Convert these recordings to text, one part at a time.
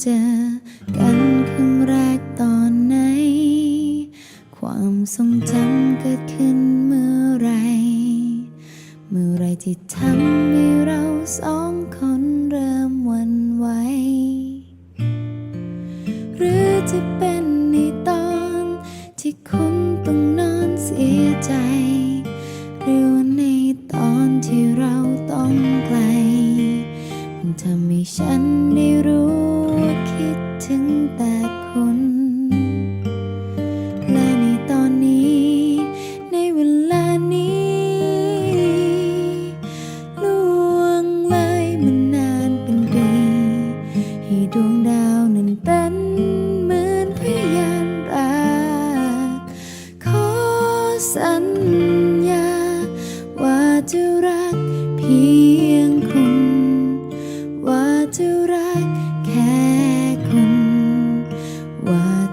เจอกันครั้งแรกตอนไหน ความทรงจำเกิดขึ้นเมื่อไร เมื่อไรที่ทำให้เราสองคนเริ่มหวันไหว หรือจะเป็นในตอนที่คุณต้องนอนเสียใจ หรือในตอนที่เราต้องไกลทำให้ฉันได้รู้ คิดถึงแต่คุณ และในตอนนี้ ในเวลานี้ล่วงเลยมานานเป็นปีให้ดวงดาวนั้นเป็นเหมือนพยานรัก ขอสัญญา ว่าจะรักเพียง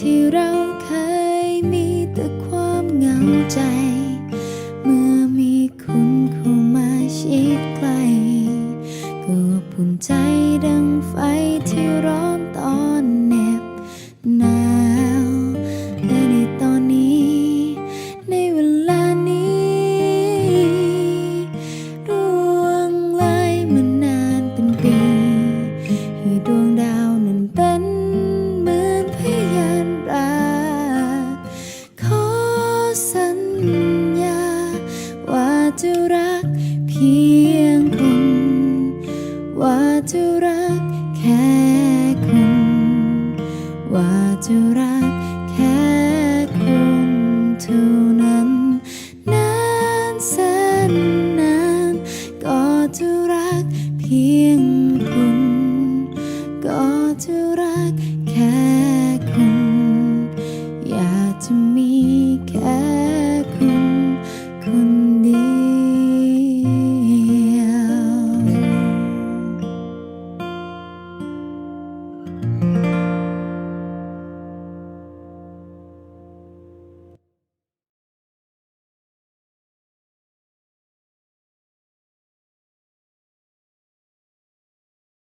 ที่เราเคยมีแต่ความเหงาใจ จะรักเพียงคน ว่าจะรักแค่คน ว่าจะรักแค่คนเท่านั้นนานแสนนานก็จะรักเพียงคุณ ก็จะรักแค่